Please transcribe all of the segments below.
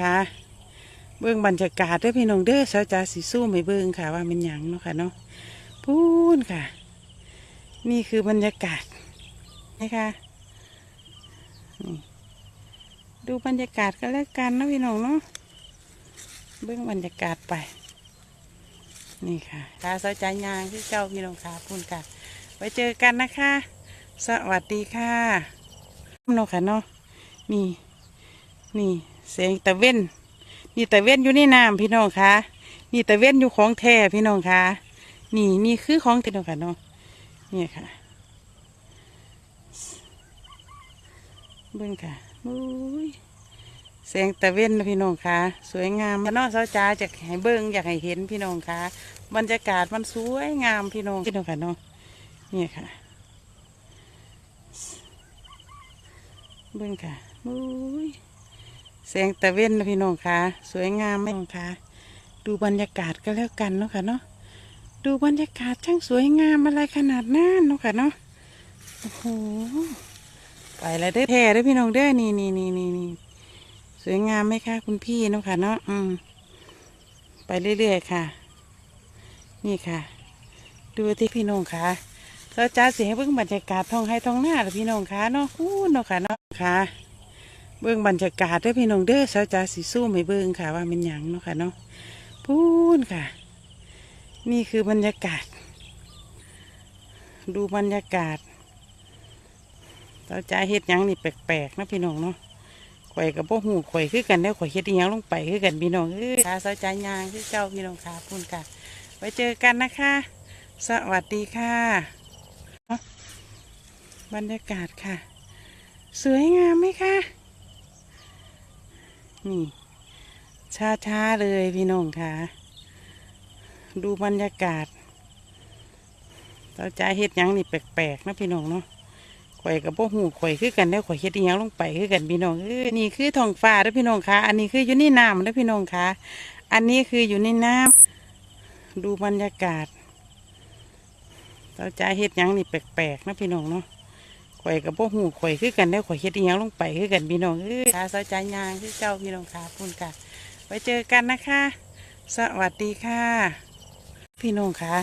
ค่ะเบื้องบรรยากาศด้อพี่น้องเด้อสาวจ๋าสีสู้ไม่เบื้องค่ะ ว่ามันหยังเนาะค่ะเนาะพูนค่ะ นี่คือบรรยากาศนะคะดูบรรยากาศกันแล้วกันนะพี่น้องเนาะเบื้องบรรยากาศไป นี่ค่ะค่ะสาวจ๋ายางที่เจ้าพี่น้องค่ะพูนค่ะไว้เจอกันนะคะ สวัสดีค่ะเนาะค่ะเนาะนี่นี่ เสียงตะเว้นนี่ตะเว้นอยู่ในน้ำพี่น้องคะนี่ตะเว้นอยู่ของแท้พี่น้องคะนี่นี่คือของพี่น้องค่ะเนาะนี่ค่ะเบิ่งค่ะอุ้ยแสงตะเว้นนะพี่น้องคะสวยงามเนาะสาวจ้าจะให้เบิ่งอยากให้เห็นพี่น้องคะบรรยากาศมันสวยงามพี่น้องพี่น้องค่ะเนาะนี่ค่ะเบิ่งค่ะอุ้ย แสงตะเว้นนะพี่น้องคะสวยงามไหมคะดูบรรยากาศก็แล้วกันเนาะค่ะเนาะดูบรรยากาศช่างสวยงามอะไรขนาดนั้นเนาะค่ะเนาะโอ้โหไปแล้วเด้แท้ด้พี่น้องเด้อนี่นี่นี่นี่นี่สวยงามไหมคะคุณพี่เนาะค่ะเนาะอืมไปเรื่อยๆค่ะ นี่ค่ะ ดูที่พี่น้องค่ะเราจ้าเสียให้เบิ่งบรรยากาศท้องให้ท้องหน้าเด้อพี่น้องค่ะเนาะอู้เนาะค่ะเนาะค่ะ เบื้องบรรยากาศด้อพี่น้องเด้อสาวจ๋าสีสู้ไม่เบื้องค่ะ ว่ามันหยังเนาะค่ะเนาะพูนค่ะ นี่คือบรรยากาศ ดูบรรยากาศสาวจ๋าเฮ็ดหยังนี่แปลกๆนะพี่น้องเนาะข่อยกับพวกหูข่อยคือกันแล้วข่อยเฮ็ดอีหยังลงไปคือกันพี่น้องเอ้ยค่ะสาวจ๋ายางคือเจ้าพี่น้องค่ะพูนค่ะ ไว้เจอกันนะคะ สวัสดีค่ะเนาะบรรยากาศค่ะ สวยงามไหมคะ นี่ช้าช้าๆเลยพี่น้องค่ะ ดูบรรยากาศเราจะเฮ็ดยังนี่แปลกๆนะพี่น้องเนาะข่อยกับพวกหูข่อยคือกันแล้วข่อยเฮ็ดยังลงไปคือกันพี่น้องเอ้ยนี่คือท้องฟ้าเด้อพี่น้องค่ะ อันนี้คืออยู่ในน้ำเด้อพี่น้องค่ะ อันนี้คืออยู่ในน้ำดูบรรยากาศเราจะเฮ็ดยังนี่แปลกๆนะพี่น้องเนาะ ข่อยกับพวกหูข่อยคือกันแล้ข่อยเฮ็ดอีหยังลงไปคือกันพี่น้องเอ้ยค่ะสาวใจยางคือเจ้าพี่น้องค่ะพูนค่ะไว้เจอกันนะคะ สวัสดีค่ะ พี่น้องค่ะ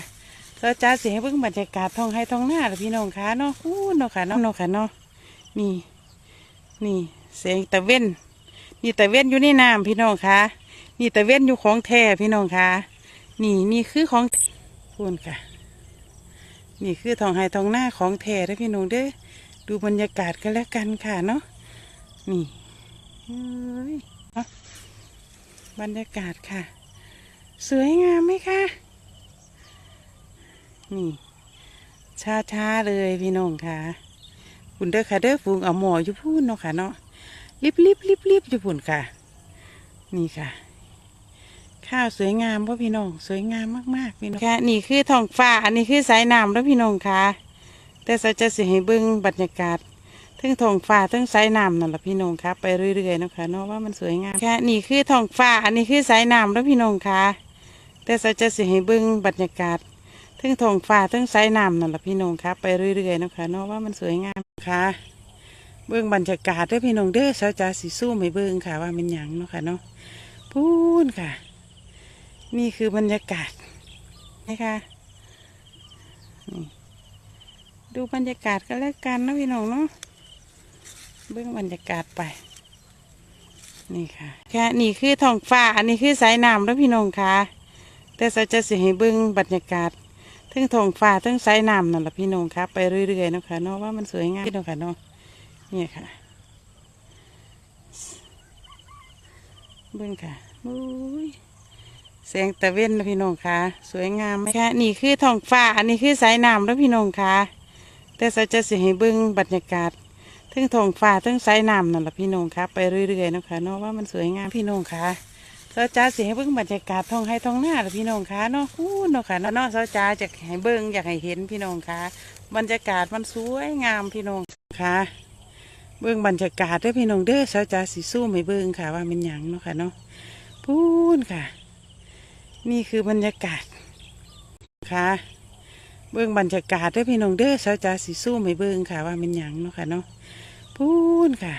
สาวจ้าเสียให้เบิ่งบรรยากาศท้องให้ท้องหน้าเด้อพี่น้องค่ะเนาะอู้เนาะค่ะเนาะเนาะค่ะเนาะนี่นี่เสียงตะเว้นนี่ตะเว้นอยู่ในน้ำพี่น้องค่ะนี่ตะเว้นอยู่ของแท้พี่น้องค่ะนี่นี่คือของพูนค่ะ นี่คือทองไฮทองหน้าของแท้เด้พี่น้องเด้อ ดูบรรยากาศกันแล้วกันค่ะเนาะนี่บรรยากาศค่ะ สวยงามไหมคะนี่ช้าช้าๆเลยพี่น้องค่ะคุณเด้อค่ะเด้อฟูงเอาหมออยู่พูนเนาะค่ะเนาะรีบรีบรีบรีบอยู่พุ่นค่ะ นี่ค่ะ ข้าวสวยงามพ่อพี่น้อง สวยงามมากๆพี่น้องค่ะนี่คือท้องฟ้าอันนี้คือสายน้ำแล้วพี่น้องค่ะ แต่สัจจะสิให้เบิ่งบรรยากาศทั้งท้องฟ้าทั้งสายน้ำนั่นแหละพี่น้องคะไปเรื่อยๆนะคะเนาะว่ามันสวยงามค่ะนี่คือท้องฟ้าอันนี้คือสายน้ำแล้วพี่น้องคะแต่สัจจะสิให้เบิ่งบรรยากาศทั้งท้องฟ้าทั้งสายน้ำนั่นแหละพี่น้องคะไปเรื่อยๆนะคะเนาะว่ามันสวยงามค่ะเบิ่งบรรยากาศเด้อพี่น้องเด้อสัจจะสิสู้ไม่เบิ่งค่ะ ว่ามันหยังเนาะค่ะเนาะพูนค่ะ นี่คือบรรยากาศนะคะนี่ ดูบรรยากาศกันแล้วกันนะพี่น้องเนาะเบื้องบรรยากาศไป นี่ค่ะแค่นี่คือท้องฟ้า อันนี้คือสายน้ำแล้วพี่น้องค่ะ แต่สัจจะสิให้เบื้องบรรยากาศทั้งท้องฟ้าทั้งสายน้ำนั่นแหละพี่น้องค่ะไปเรื่อยๆนะคะเนาะว่ามันสวยงามพี่น้องค่ะเนาะนี่ค่ะเบื้องค่ะอุ้ยแสงตะเวนนะพี่น้องค่ะ สวยงามไหมคะนี่คือท้องฟ้า อันนี้คือสายน้ำแล้วพี่น้องค่ะ แต่สัจจะสิให้เบิ่งบรรยากาศทั้งทองฟ้าทั้งสายน้ำนั่นแหละพี่น้องครับไปเรื่อยๆนะคะเนาะว่ามันสวยงามพี่น้องค่ะสัจจะสิให้เบิ่งบรรยากาศท้องให้ท้องหน้าละพี่น้องค่ะเนาะอู้เนาะค่ะเนาะเนาะสัจจะจะให้เบิ่งอยากให้เห็นพี่น้องค่ะบรรยากาศมันสวยงามพี่น้องค่ะ เบิ่งบรรยากาศด้อพี่น้องเด้อสัจจะสิสู้ไม่เบิ่งค่ะ ว่ามันหยังเนาะค่ะเนาะพูนค่ะ นี่คือบรรยากาศค่ะ เบื้องบรรยากาศด้อพี่น้องเด้อสาวจ๋าสีสู้ไม่เบื้องค่ะ ว่ามันหยังเนาะค่ะเนาะพูนค่ะ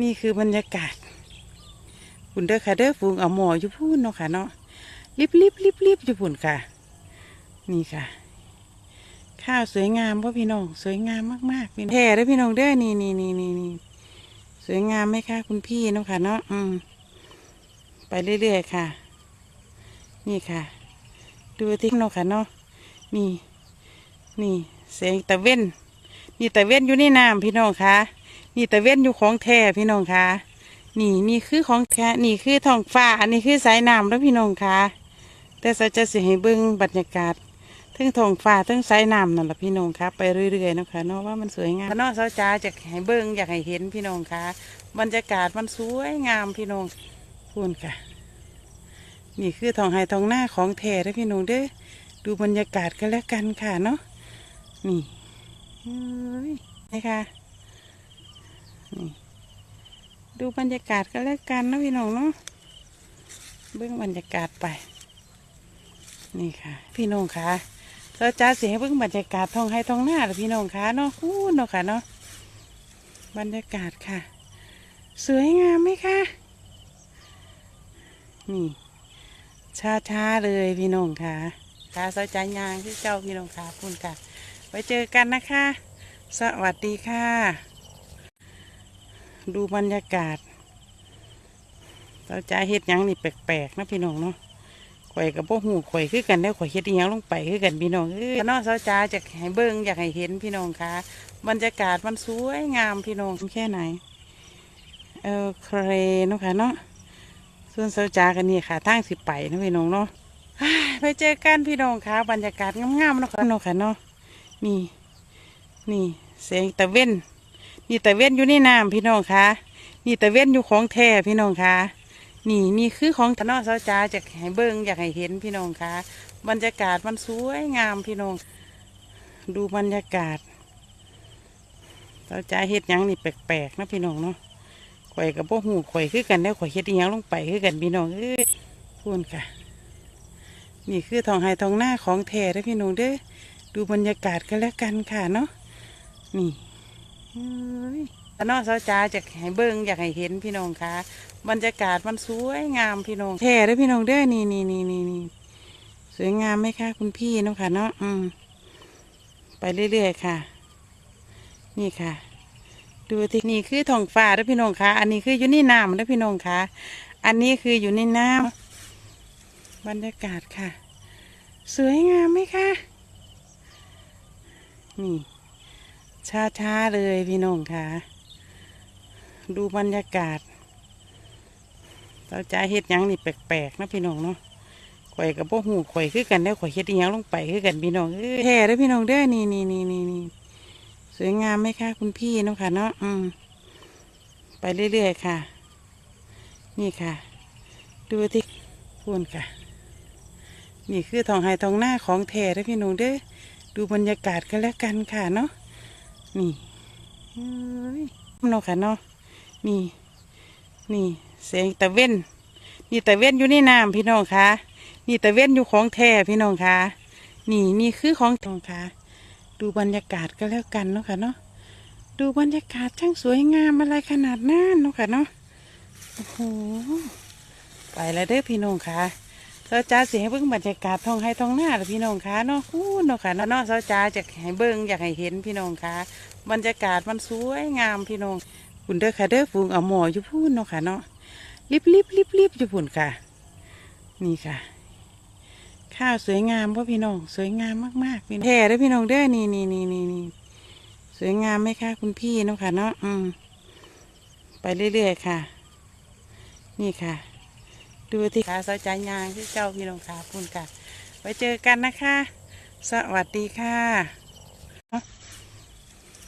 นี่คือบรรยากาศคุณเด้อค่ะเด้อฝูงเอาหมออยู่พูนเนาะค่ะเนาะรีบรีบรีบรีบอยู่พุ่นค่ะ นี่ค่ะ ข้าวสวยงามพ่อพี่น้องสวยงามมากๆพี่แท้เด้อพี่น้องเด้อนี่นี่นี่นี่นี่สวยงามไหมคะคุณพี่เนาะค่ะเนาะอืมไปเรื่อยๆค่ะ นี่ค่ะ ดูที่เนาะค่ะเนาะ นี่ นี่เสียงตะเว้นนี่ตะเว้นอยู่ในน้ำพี่น้องค่ะนี่ตะเว้นอยู่ของแท้พี่น้องค่ะนี่นี่คือของแท้นี่คือท้องฟ้า อันนี้คือสายน้ำแล้วพี่น้องค่ะแต่สัจจะสิให้เบิ่งบรรยากาศทั้งท้องฟ้าทั้งสายน้ำนั่นแหละพี่น้องค่ะไปเรื่อยๆนะคะเนาะว่ามันสวยงามเนาะสาจ้าจะให้เบิ่งอยากให้เห็นพี่น้องค่ะบรรยากาศมันสวยงามพี่น้องพูนค่ะ นี่คือทองไฮทองหน้าของแท้เด้อพี่น้องเด้อ ดูบรรยากาศกันแล้วกันค่ะเนาะนี่นี่ค่ะนี่ดูบรรยากาศกันแล้วกันนะพี่น้องเนาะเบื้องบรรยากาศไป นี่ค่ะ พี่น้องค่ะเราจะเสียเบื้องบรรยากาศทองไฮทองหน้าเด้อพี่น้องค่ะเนาะอู้เนาะค่ะเนาะบรรยากาศค่ะ สวยงามไหมคะนี่ช้าช้าๆเลยพี่น้องค่ะ ค่ะสใจยางที่เจ้าพี่น้องค่ะขอบคุณค่ะ ไว้เจอกันนะคะ สวัสดีค่ะ ดูบรรยากาศเราจเฮ็ดยังนี่แปลกๆนะพี่น้องเนาะข่อยกับพวกหูข่อยคือกันได้อข่อยเฮ็ดยังลงไปคือกันพี่น้องเอ้ยเนาะสาจ้าจะให้เบิ่งอยากให้เห็นพี่น้องค่ะ บรรยากาศมันสวยงามพี่น้องแค่ไหนเออเครเนาะค่ะเนาะส่วนเสาจากันนี่ค่ะทางสิไปนะพี่น้องเนาะ ไปเจอกันพี่น้องค่ะบรรยากาศงามๆเนาะค่ะเนาะค่ะเนาะนี่นี่เสียงตะเว้นนี่ตะเว้นอยู่ในน้ำพี่น้องค่ะนี่ตะเว้นอยู่ของแท้พี่น้องค่ะนี่นี่คือของตะนอสาจ้าจะให้เบิ่งอยากให้เห็นพี่น้องค่ะบรรยากาศมันสวยงามพี่น้อง ดูบรรยากาศสาจ้าเฮ็ดยังนี่แปลกๆนะพี่น้องเนาะข่อยกับพวกหูข่อยคือกันได้อข่อยเฮ็ดยังลงไปคือกันพี่น้องเอ้ยพูนค่ะ นี่คือทองไฮทองหน้าของแท้เด้อพี่น้องเด้อดูบรรยากาศกันแล้วกันค่ะเนาะนี่เฮ้ยตนอสาวจ้าจะให้เบิ่งอยากให้เห็นพี่น้องค่ะบรรยากาศมันสวยงามพี่น้องแท้เด้อพี่น้องเด้อนี่นี่นี่นี่นี่สวยงามไหมคะคุณพี่เนาะค่ะเนาะอืมไปเรื่อยๆค่ะ นี่ค่ะ ดูที่นี่คือท้องฟ้าเด้อพี่น้องคะอันนี้คืออยู่ในน้ำเด้อพี่น้องคะอันนี้คืออยู่ในน้ำ บรรยากาศค่ะ สวยงามไหมคะ นี่ช้าๆเลยพี่น้องค่ะ ดูบรรยากาศ เราจะเฮ็ดยังนี่แปลกๆนะพี่น้องเนาะข่อยกับพวกหูข่อยคือกันได้ข่อยเฮ็ดยังลงไปคือกันพี่น้องแท้เด้พี่น้องเด้อนี่นี่นี่นี่นี่สวยงามไหมคะคุณพี่เนาะค่ะเนาะอืมไปเรื่อยๆค่ะ นี่ค่ะ ดูที่พูนค่ะ นี่คือทองไฮทองหน้าของแท้เด้อพี่น้องเด้อดูบรรยากาศกันแล้วกันค่ะเนาะนี่เฮ้ยเนาะค่ะเนาะนี่นี่เสียงตะเว้นนี่ตะเว้นอยู่ในน้ำพี่น้องค่ะ นี่ตะเว้นอยู่ของแท้พี่น้องค่ะ นี่นี่คือของทองค่ะ ดูบรรยากาศก็แล้วกันเนาะค่ะเนาะดูบรรยากาศช่างสวยงามอะไรขนาดนั้นเนาะค่ะเนาะโอ้โหไปแล้วเด้อพี่น้องค่ะ เสาจ้าเสียให้เบิ่งบรรยากาศทองให้ทองหน้าเด้อพี่น้องคะเนาะอู้เนาะค่ะเนาะเนาะเสาจ้าจะให้เบิ่งอยากให้เห็นพี่น้องค่ะบรรยากาศมันสวยงามพี่น้องคุณเด้อค่ะเด้อฝูงเอาหมออยู่พูนเนาะค่ะเนาะรีบรีบรีบรีบอยู่พุ่นค่ะ นี่ค่ะ ข้าวสวยงามพ่อพี่น้องสวยงามมากๆพี่แท้เด้อพี่น้องเด้อนี่นี่นี่นี่นี่สวยงามไหมคะคุณพี่เนาะค่ะเนาะอืมไปเรื่อยๆค่ะ นี่ค่ะ ดูที่ขาสาวใจยางที่เจ้าพี่น้องค่ะขอบคุณค่ะ ไว้เจอกันนะคะ สวัสดีค่ะ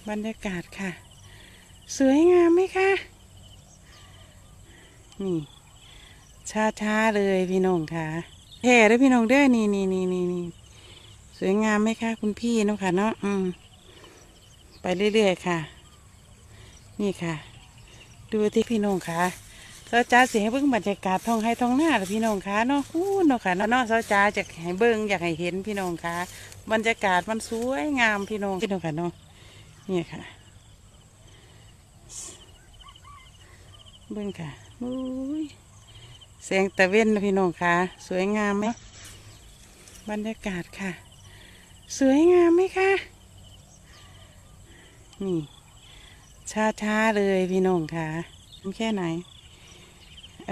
บรรยากาศค่ะ สวยงามไหมคะนี่ช้าช้าๆเลยพี่น้องค่ะแท้เด้อพี่น้องเด้อนี่นี่นี่นี่นี่สวยงามไหมคะคุณพี่เนาะค่ะเนาะอืมไปเรื่อยๆค่ะ นี่ค่ะ ดูที่พี่น้องค่ะ เสาจ้าเสียให้เบิ่งบรรยากาศทองให้ทองหน้าเด้อพี่น้องคะเนาะอู้เนาะค่ะเนาะเนาะเสาจ้าจะให้เบิ่งอยากให้เห็นพี่น้องคะบรรยากาศมันสวยงามพี่น้องพี่น้องค่ะเนาะนี่ค่ะเบิ่งค่ะอุ้ยแสงตะเว้นนะพี่น้องคะสวยงามไหมบรรยากาศค่ะ สวยงามไหมคะนี่ช้าๆเลยพี่น้องคะแค่ไหน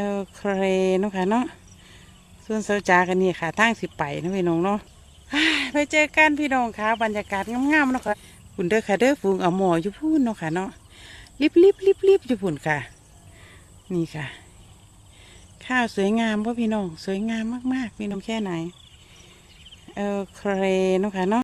เออเครเนาะค่ะเนาะส่วนเสาจากันนี่ค่ะทางสิไปนะพี่น้องเนาะไปเจอกันพี่น้องค่ะ บรรยากาศงามๆเนาะค่ะคุณเด้อค่ะเด้อฟูงเอาหมออยู่พูนเนาะค่ะเนาะรีบรีบรีบรีบอยู่พุ่นค่ะ นี่ค่ะ ข้าวสวยงามพ่อพี่น้อง สวยงามมากๆ พี่น้องแค่ไหนเออเครเนาะค่ะเนาะ